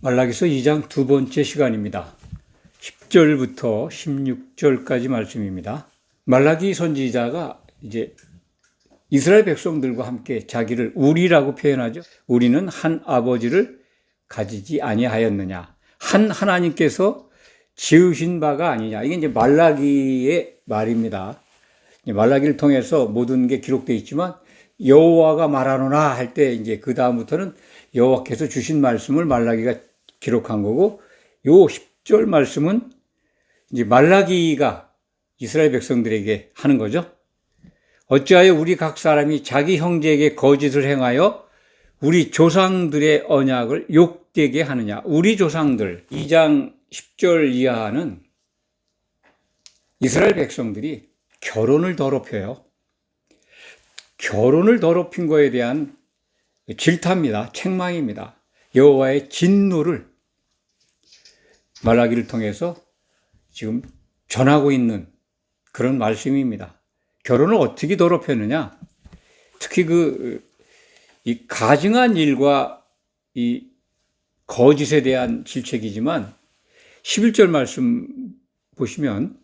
말라기서 2장 두 번째 시간입니다. 10절부터 16절까지 말씀입니다. 말라기 선지자가 이제 이스라엘 백성들과 함께 자기를 우리라고 표현하죠. 우리는 한 아버지를 가지지 아니하였느냐. 한 하나님께서 지으신 바가 아니냐. 이게 이제 말라기의 말입니다. 말라기를 통해서 모든 게 기록되어 있지만 여호와가 말하노라 할 때 이제 그 다음부터는 여호와께서 주신 말씀을 말라기가 기록한 거고 요 10절 말씀은 이제 말라기가 이스라엘 백성들에게 하는 거죠. 어찌하여 우리 각 사람이 자기 형제에게 거짓을 행하여 우리 조상들의 언약을 욕되게 하느냐. 우리 조상들 2장 10절 이하는 이스라엘 백성들이 결혼을 더럽혀요. 결혼을 더럽힌 거에 대한 질타입니다. 책망입니다. 여호와의 진노를 말라기를 통해서 지금 전하고 있는 그런 말씀입니다. 결혼을 어떻게 더럽혔느냐? 특히 그, 이 가증한 일과 이 거짓에 대한 질책이지만 11절 말씀 보시면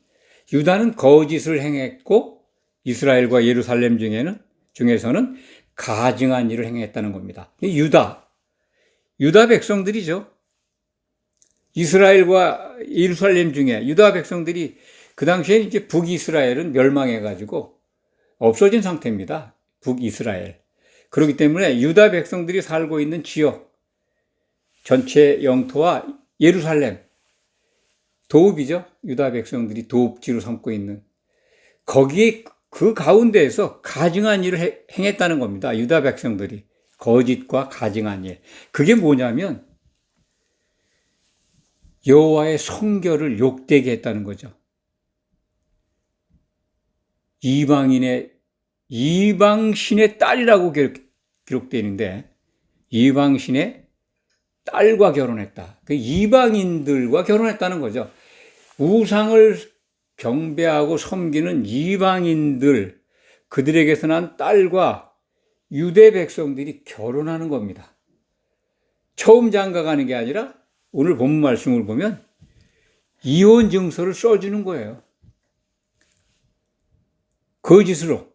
유다는 거짓을 행했고 이스라엘과 예루살렘 중에는 중에서는 가증한 일을 행했다는 겁니다. 유다, 유다 백성들이죠. 이스라엘과 예루살렘 중에 유다 백성들이 그 당시에 이제 북이스라엘은 멸망해가지고 없어진 상태입니다. 북이스라엘. 그렇기 때문에 유다 백성들이 살고 있는 지역, 전체 영토와 예루살렘, 도읍이죠. 유다 백성들이 도읍지로 삼고 있는. 거기에 그 가운데에서 가증한 일을 행했다는 겁니다. 유다 백성들이. 거짓과 가증한 일. 그게 뭐냐면 여호와의 성결을 욕되게 했다는 거죠. 이방인의 이방신의 딸이라고 기록되어 있는데 이방신의 딸과 결혼했다. 그 이방인들과 결혼했다는 거죠. 우상을 경배하고 섬기는 이방인들 그들에게서 난 딸과 유대 백성들이 결혼하는 겁니다. 처음 장가 가는 게 아니라 오늘 본 말씀을 보면 이혼 증서를 써주는 거예요. 거짓으로.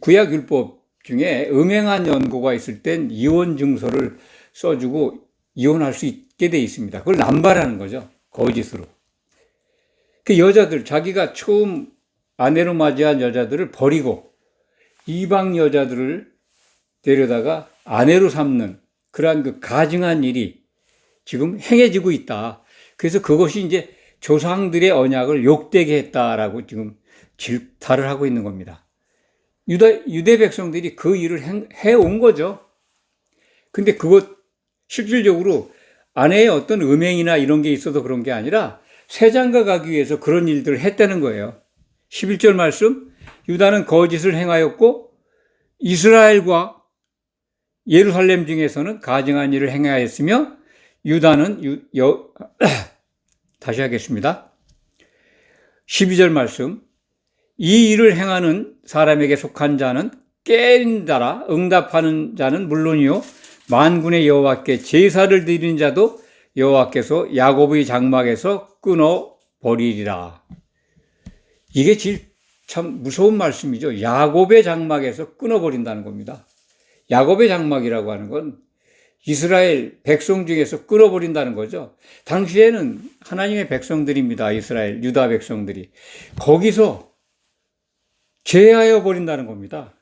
구약 율법 중에 음행한 연고가 있을 땐 이혼 증서를 써주고 이혼할 수 있게 돼 있습니다. 그걸 남발하는 거죠. 거짓으로. 그 여자들, 자기가 처음 아내로 맞이한 여자들을 버리고 이방 여자들을 데려다가 아내로 삼는 그러한 그 가증한 일이 지금 행해지고 있다. 그래서 그것이 이제 조상들의 언약을 욕되게 했다라고 지금 질타를 하고 있는 겁니다. 유다, 유대 백성들이 그 일을 해 온 거죠. 근데 그것 실질적으로 아내의 어떤 음행이나 이런 게 있어서 그런 게 아니라 세장가 가기 위해서 그런 일들을 했다는 거예요. 11절 말씀, 유다는 거짓을 행하였고 이스라엘과 예루살렘 중에서는 가증한 일을 행하였으며 유다는 유, 여, 다시 하겠습니다. 12절 말씀. 이 일을 행하는 사람에게 속한 자는 깨린다라 응답하는 자는 물론이요 만군의 여호와께 제사를 드리는 자도 여호와께서 야곱의 장막에서 끊어 버리리라. 이게 참 무서운 말씀이죠. 야곱의 장막에서 끊어 버린다는 겁니다. 야곱의 장막이라고 하는 건 이스라엘 백성 중에서 끊어버린다는 거죠. 당시에는 하나님의 백성들입니다. 이스라엘, 유다 백성들이. 거기서 제하여 버린다는 겁니다.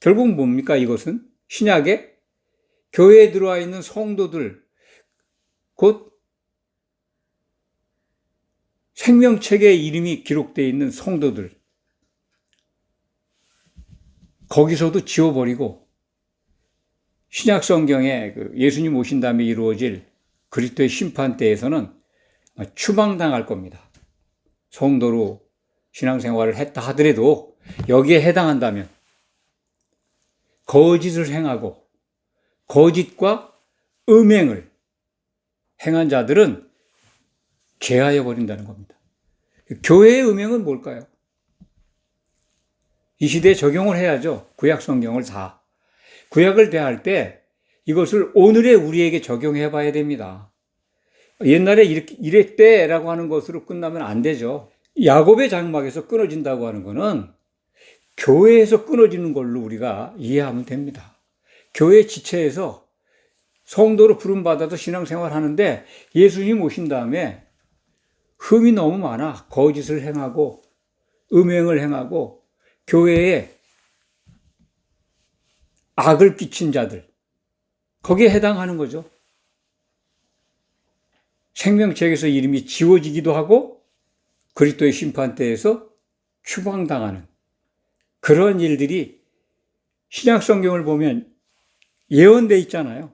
결국 뭡니까 이것은? 신약에 교회에 들어와 있는 성도들, 곧 생명책에 이름이 기록되어 있는 성도들, 거기서도 지워버리고 신약 성경에 그 예수님 오신 다음에 이루어질 그리스도의 심판 때에서는 추방당할 겁니다. 성도로 신앙생활을 했다 하더라도 여기에 해당한다면 거짓을 행하고 거짓과 음행을 행한 자들은 죄하여 버린다는 겁니다. 교회의 음행은 뭘까요? 이 시대에 적용을 해야죠. 구약 성경을 다. 구약을 대할 때 이것을 오늘의 우리에게 적용해 봐야 됩니다. 옛날에 이렇게 이랬대라고 하는 것으로 끝나면 안 되죠. 야곱의 장막에서 끊어진다고 하는 것은 교회에서 끊어지는 걸로 우리가 이해하면 됩니다. 교회 지체에서 성도로 부름받아서 신앙생활 하는데 예수님 오신 다음에 흠이 너무 많아. 거짓을 행하고 음행을 행하고 교회에 악을 끼친 자들. 거기에 해당하는 거죠. 생명책에서 이름이 지워지기도 하고 그리스도의 심판대에서 추방당하는 그런 일들이 신약 성경을 보면 예언돼 있잖아요.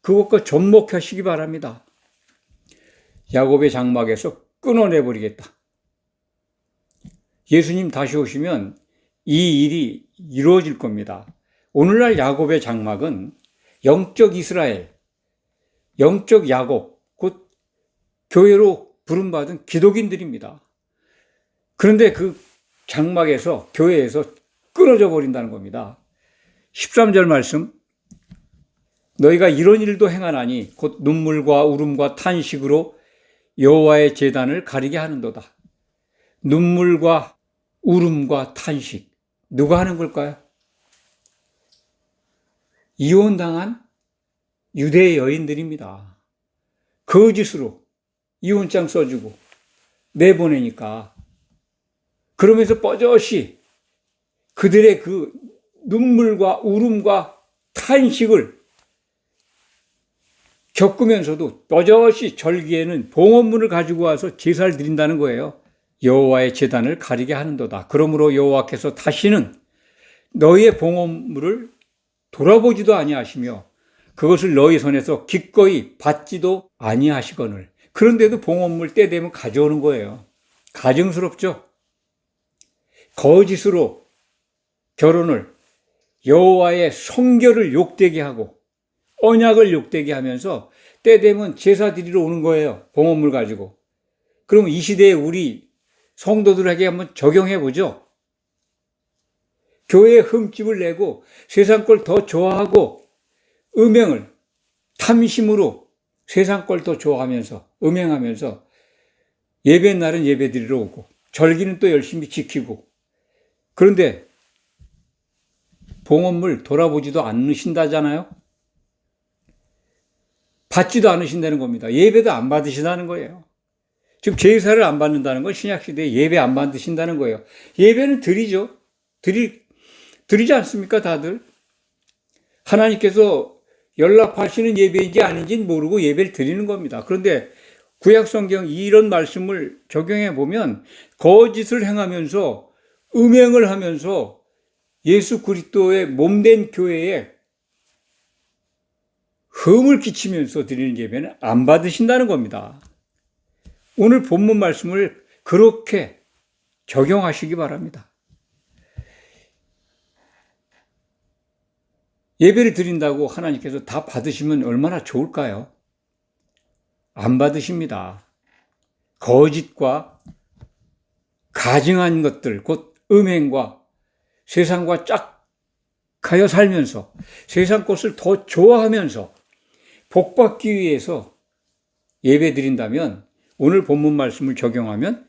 그것과 접목하시기 바랍니다. 야곱의 장막에서 끊어내 버리겠다. 예수님 다시 오시면 이 일이 이루어질 겁니다. 오늘날 야곱의 장막은 영적 이스라엘, 영적 야곱, 곧 교회로 부름받은 기독인들입니다. 그런데 그 장막에서, 교회에서 끊어져 버린다는 겁니다. 13절 말씀, 너희가 이런 일도 행하나니 곧 눈물과 울음과 탄식으로 여호와의 제단을 가리게 하는도다. 눈물과 울음과 탄식 누가 하는 걸까요? 이혼당한 유대 여인들입니다. 거짓으로 이혼장 써주고 내보내니까 그러면서 뻐젓이 그들의 그 눈물과 울음과 탄식을 겪으면서도 뻐젓이 절기에는 봉헌문을 가지고 와서 제사를 드린다는 거예요. 여호와의 제단을 가리게 하는도다. 그러므로 여호와께서 다시는 너희의 봉헌물을 돌아보지도 아니하시며 그것을 너희 손에서 기꺼이 받지도 아니하시거늘. 그런데도 봉헌물 때 되면 가져오는 거예요. 가증스럽죠? 거짓으로 결혼을 여호와의 성결을 욕되게 하고 언약을 욕되게 하면서 때 되면 제사 드리러 오는 거예요. 봉헌물 가지고. 그럼 이 시대에 우리 성도들에게 한번 적용해 보죠. 교회에 흠집을 내고 세상 걸 더 좋아하고 음행을 탐심으로 세상 걸 더 좋아하면서 음행하면서 예배 날은 예배 드리러 오고 절기는 또 열심히 지키고 그런데 봉헌물 돌아보지도 않으신다잖아요. 받지도 않으신다는 겁니다. 예배도 안 받으신다는 거예요. 즉 제사를 안 받는다는 건 신약 시대에 예배 안 받으신다는 거예요. 예배는 드리죠. 드리 드리지 않습니까, 다들? 하나님께서 연락하시는 예배인지 아닌지는 모르고 예배를 드리는 겁니다. 그런데 구약 성경 이런 말씀을 적용해 보면 거짓을 행하면서 음행을 하면서 예수 그리스도의 몸된 교회에 흠을 끼치면서 드리는 예배는 안 받으신다는 겁니다. 오늘 본문 말씀을 그렇게 적용하시기 바랍니다. 예배를 드린다고 하나님께서 다 받으시면 얼마나 좋을까요? 안 받으십니다. 거짓과 가증한 것들, 곧 음행과 세상과 짝하여 살면서 세상 것을 더 좋아하면서 복 받기 위해서 예배 드린다면 오늘 본문 말씀을 적용하면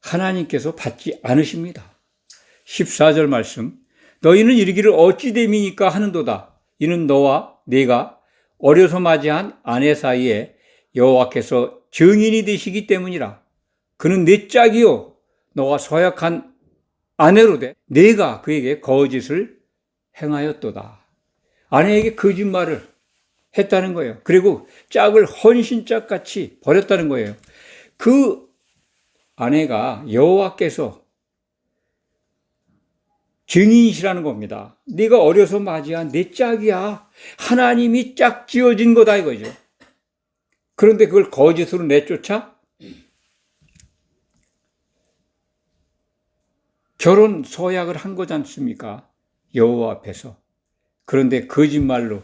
하나님께서 받지 않으십니다. 14절 말씀 너희는 이르기를 어찌 됨이니까 하는도다. 이는 너와 내가 어려서 맞이한 아내 사이에 여호와께서 증인이 되시기 때문이라. 그는 내 짝이요 너와 서약한 아내로 돼 내가 그에게 거짓을 행하였도다. 아내에게 거짓말을 했다는 거예요. 그리고 짝을 헌신짝 같이 버렸다는 거예요. 그 아내가 여호와께서 증인이시라는 겁니다. 네가 어려서 맞이한 내 짝이야. 하나님이 짝 지어진 거다 이거죠. 그런데 그걸 거짓으로 내쫓아 결혼 서약을 한 거지 않습니까? 여호와 앞에서. 그런데 거짓말로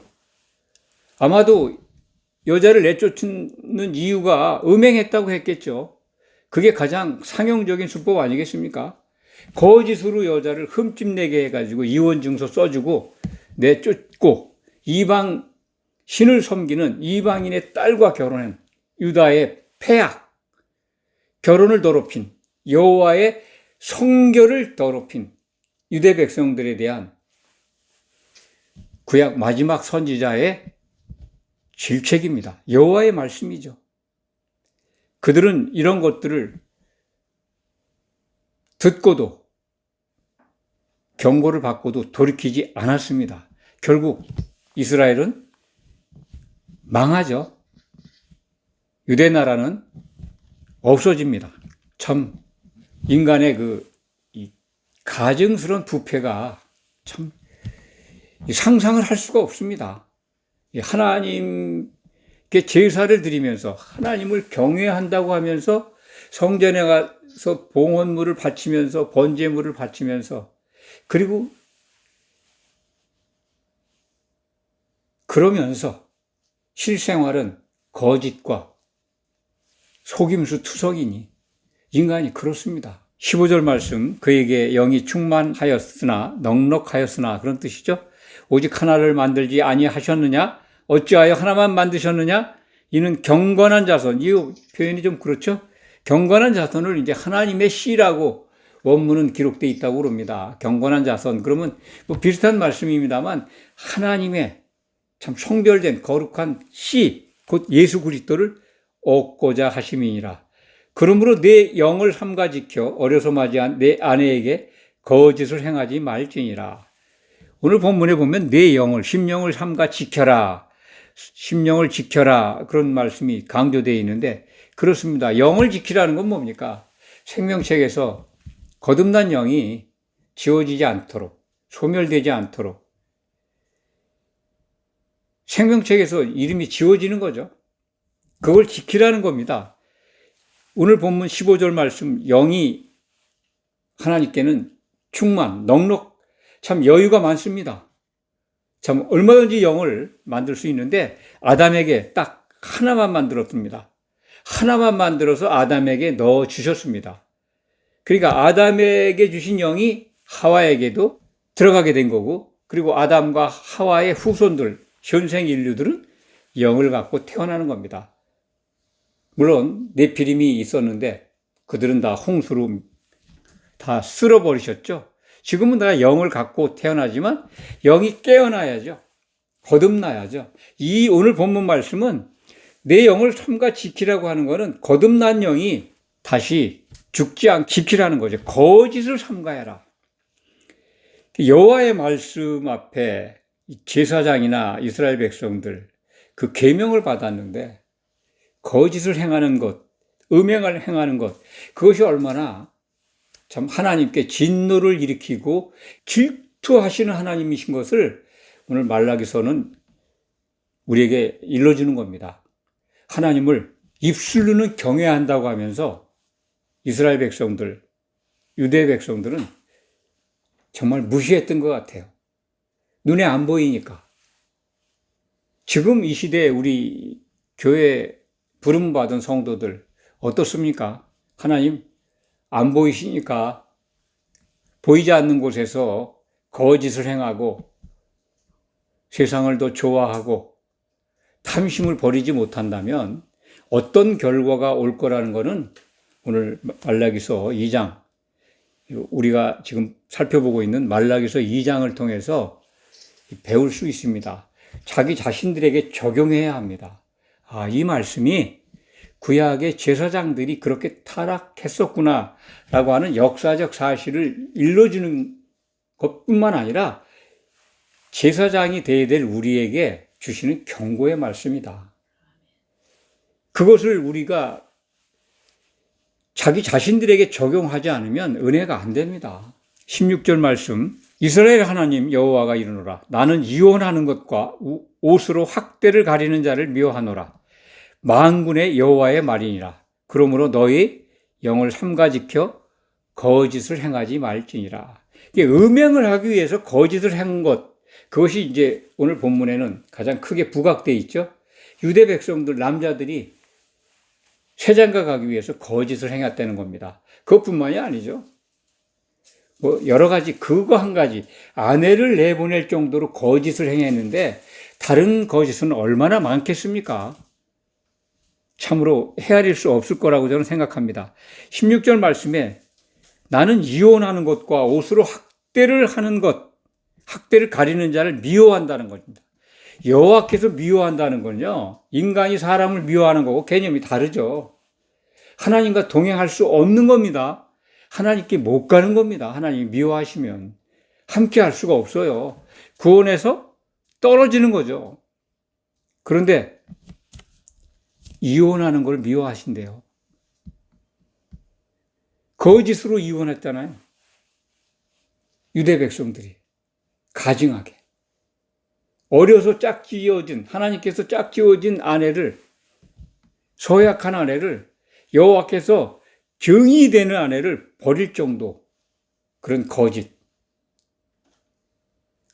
아마도 여자를 내쫓는 이유가 음행했다고 했겠죠. 그게 가장 상용적인 수법 아니겠습니까? 거짓으로 여자를 흠집내게 해가지고 이혼 증서 써주고 내쫓고 이방 신을 섬기는 이방인의 딸과 결혼한 유다의 폐악, 결혼을 더럽힌 여호와의 성결을 더럽힌 유대 백성들에 대한 구약 마지막 선지자의 질책입니다. 여호와의 말씀이죠. 그들은 이런 것들을 듣고도 경고를 받고도 돌이키지 않았습니다. 결국 이스라엘은 망하죠. 유대 나라는 없어집니다. 참 인간의 그 가증스러운 부패가 참 상상을 할 수가 없습니다. 하나님께 제사를 드리면서 하나님을 경외한다고 하면서 성전에 가서 봉헌물을 바치면서 번제물을 바치면서 그리고 그러면서 실생활은 거짓과 속임수 투성이니 인간이 그렇습니다. 15절 말씀 그에게 영이 충만하였으나 넉넉하였으나 그런 뜻이죠. 오직 하나를 만들지 아니하셨느냐? 어찌하여 하나만 만드셨느냐? 이는 경건한 자손. 이 표현이 좀 그렇죠? 경건한 자손을 이제 하나님의 씨라고 원문은 기록되어 있다고 그럽니다. 경건한 자손. 그러면 뭐 비슷한 말씀입니다만 하나님의 참 성별된 거룩한 씨, 곧 예수 그리스도를 얻고자 하심이니라. 그러므로 내 영을 삼가 지켜 어려서 맞이한 내 아내에게 거짓을 행하지 말지니라. 오늘 본문에 보면 내 영을, 심령을 삼가 지켜라. 심령을 지켜라. 그런 말씀이 강조되어 있는데 그렇습니다. 영을 지키라는 건 뭡니까? 생명책에서 거듭난 영이 지워지지 않도록, 소멸되지 않도록 생명책에서 이름이 지워지는 거죠. 그걸 지키라는 겁니다. 오늘 본문 15절 말씀 영이 하나님께는 충만, 넉넉, 참 여유가 많습니다. 참 얼마든지 영을 만들 수 있는데 아담에게 딱 하나만 만들었습니다. 하나만 만들어서 아담에게 넣어 주셨습니다. 그러니까 아담에게 주신 영이 하와에게도 들어가게 된 거고 그리고 아담과 하와의 후손들, 현생 인류들은 영을 갖고 태어나는 겁니다. 물론 네피림이 있었는데 그들은 다 홍수로 다 쓸어버리셨죠. 지금은 다 영을 갖고 태어나지만 영이 깨어나야죠. 거듭나야죠. 이 오늘 본문 말씀은 내 영을 삼가 지키라고 하는 것은 거듭난 영이 다시 죽지 않게 지키라는 거죠. 거짓을 삼가해라. 여호와의 말씀 앞에 제사장이나 이스라엘 백성들 그 계명을 받았는데 거짓을 행하는 것, 음행을 행하는 것, 그것이 얼마나 참 하나님께 진노를 일으키고 질투하시는 하나님이신 것을 오늘 말라기서는 우리에게 일러주는 겁니다. 하나님을 입술로는 경외한다고 하면서 이스라엘 백성들, 유대 백성들은 정말 무시했던 것 같아요. 눈에 안 보이니까. 지금 이 시대에 우리 교회 부름받은 성도들 어떻습니까? 하나님 안 보이시니까 보이지 않는 곳에서 거짓을 행하고 세상을 더 좋아하고 탐심을 버리지 못한다면 어떤 결과가 올 거라는 것은 오늘 말라기서 2장 우리가 지금 살펴보고 있는 말라기서 2장을 통해서 배울 수 있습니다. 자기 자신들에게 적용해야 합니다. 아, 이 말씀이 구약의 제사장들이 그렇게 타락했었구나 라고 하는 역사적 사실을 일러주는 것 뿐만 아니라 제사장이 되어야 될 우리에게 주시는 경고의 말씀이다. 그것을 우리가 자기 자신들에게 적용하지 않으면 은혜가 안 됩니다. 16절 말씀 이스라엘 하나님 여호와가 이르노라 나는 이혼하는 것과 옷으로 확대를 가리는 자를 미워하노라 만군의 여호와의 말이니라. 그러므로 너희 영을 삼가 지켜 거짓을 행하지 말지니라. 이게 음행을 하기 위해서 거짓을 한 것, 그것이 이제 오늘 본문에는 가장 크게 부각되어 있죠. 유대 백성들, 남자들이 세장가 가기 위해서 거짓을 행했다는 겁니다. 그것뿐만이 아니죠. 뭐 여러 가지 그거 한 가지 아내를 내보낼 정도로 거짓을 행했는데 다른 거짓은 얼마나 많겠습니까? 참으로 헤아릴 수 없을 거라고 저는 생각합니다. 16절 말씀에 나는 이혼하는 것과 옷으로 학대를 하는 것, 학대를 가리는 자를 미워한다는 것입니다. 여호와께서 미워한다는 건요. 인간이 사람을 미워하는 거고 개념이 다르죠. 하나님과 동행할 수 없는 겁니다. 하나님께 못 가는 겁니다. 하나님이 미워하시면 함께 할 수가 없어요. 구원에서 떨어지는 거죠. 그런데 이혼하는 걸 미워하신대요. 거짓으로 이혼했잖아요. 유대 백성들이 가증하게 어려서 짝지어진 하나님께서 짝지어진 아내를 소약한 아내를 여호와께서 정이 되는 아내를 버릴 정도 그런 거짓.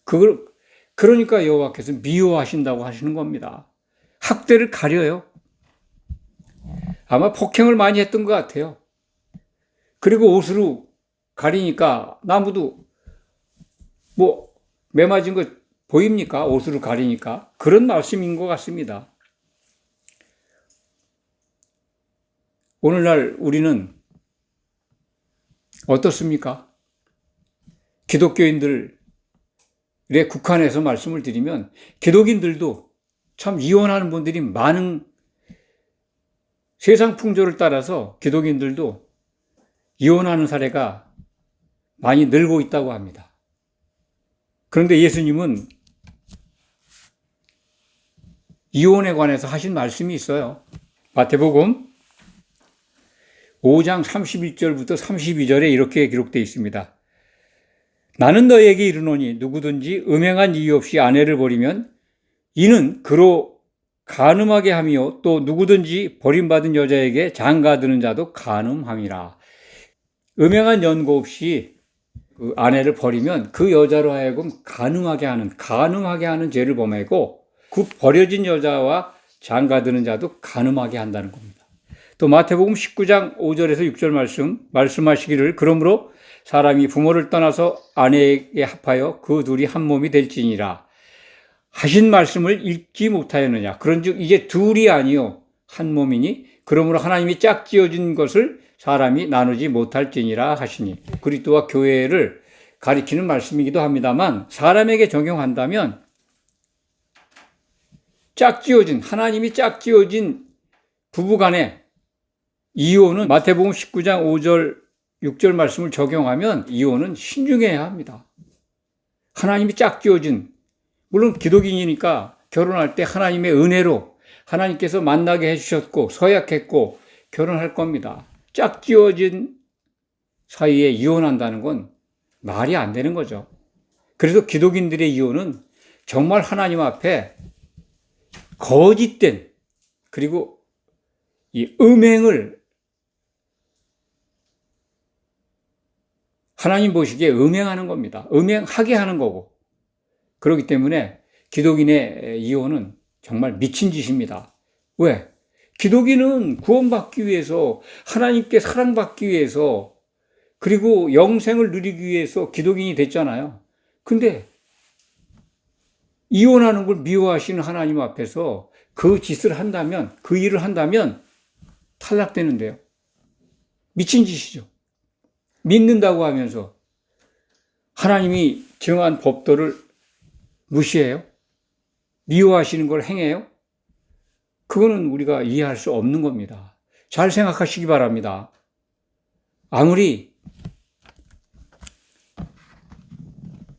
그걸 그러니까 여호와께서 미워하신다고 하시는 겁니다. 학대를 가려요. 아마 폭행을 많이 했던 것 같아요. 그리고 옷으로 가리니까 나무도 뭐 매맞은 거 보입니까? 옷으로 가리니까 그런 말씀인 것 같습니다. 오늘날 우리는 어떻습니까? 기독교인들에 국한해서 말씀을 드리면 기독인들도 참 이혼하는 분들이 많은 세상 풍조를 따라서 기독인들도 이혼하는 사례가 많이 늘고 있다고 합니다. 그런데 예수님은 이혼에 관해서 하신 말씀이 있어요. 마태복음 5장 31절부터 32절에 이렇게 기록되어 있습니다. 나는 너에게 이르노니 누구든지 음행한 이유 없이 아내를 버리면 이는 그로 간음하게 하며 또 누구든지 버림받은 여자에게 장가드는 자도 간음함이라. 음행한 연고 없이 그 아내를 버리면 그 여자로 하여금 간음하게 하는 간음하게 하는 죄를 범하고 그 버려진 여자와 장가드는 자도 간음하게 한다는 겁니다. 또 마태복음 19장 5절에서 6절 말씀 말씀하시기를 그러므로 사람이 부모를 떠나서 아내에게 합하여 그 둘이 한 몸이 될지니라 하신 말씀을 읽지 못하였느냐 그런즉 이제 둘이 아니요 한 몸이니 그러므로 하나님이 짝지어진 것을 사람이 나누지 못할지니라 하시니 그리스도와 교회를 가리키는 말씀이기도 합니다만 사람에게 적용한다면 짝지어진 하나님이 짝지어진 부부간에 이혼은 마태복음 19장 5절 6절 말씀을 적용하면 이혼은 신중해야 합니다. 하나님이 짝지어진 물론 기독인이니까 결혼할 때 하나님의 은혜로 하나님께서 만나게 해주셨고 서약했고 결혼할 겁니다. 짝지어진 사이에 이혼한다는 건 말이 안 되는 거죠. 그래서 기독인들의 이혼은 정말 하나님 앞에 거짓된 그리고 이 음행을 하나님 보시기에 음행하는 겁니다. 음행하게 하는 거고. 그렇기 때문에 기독인의 이혼은 정말 미친 짓입니다. 왜? 기독인은 구원받기 위해서 하나님께 사랑받기 위해서 그리고 영생을 누리기 위해서 기독인이 됐잖아요. 근데 이혼하는 걸 미워하시는 하나님 앞에서 그 짓을 한다면, 그 일을 한다면 탈락되는데요. 미친 짓이죠. 믿는다고 하면서 하나님이 정한 법도를 무시해요? 미워하시는 걸 행해요? 그거는 우리가 이해할 수 없는 겁니다. 잘 생각하시기 바랍니다. 아무리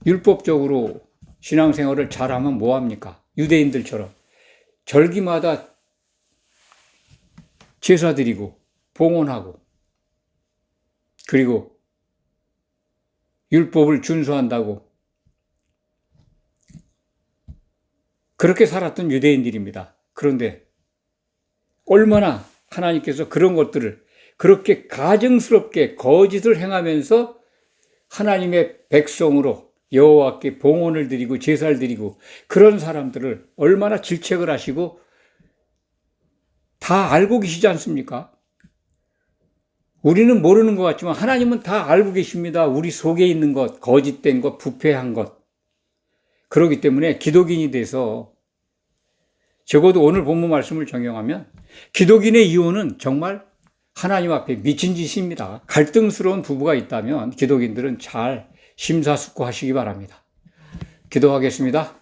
율법적으로 신앙생활을 잘하면 뭐합니까? 유대인들처럼 절기마다 제사 드리고 봉헌하고 그리고 율법을 준수한다고 그렇게 살았던 유대인들입니다. 그런데 얼마나 하나님께서 그런 것들을 그렇게 가증스럽게 거짓을 행하면서 하나님의 백성으로 여호와께 봉헌을 드리고 제사를 드리고 그런 사람들을 얼마나 질책을 하시고 다 알고 계시지 않습니까? 우리는 모르는 것 같지만 하나님은 다 알고 계십니다. 우리 속에 있는 것, 거짓된 것, 부패한 것. 그렇기 때문에 기독인이 돼서 적어도 오늘 본문 말씀을 적용하면 기독인의 이혼은 정말 하나님 앞에 미친 짓입니다. 갈등스러운 부부가 있다면 기독인들은 잘 심사숙고하시기 바랍니다. 기도하겠습니다.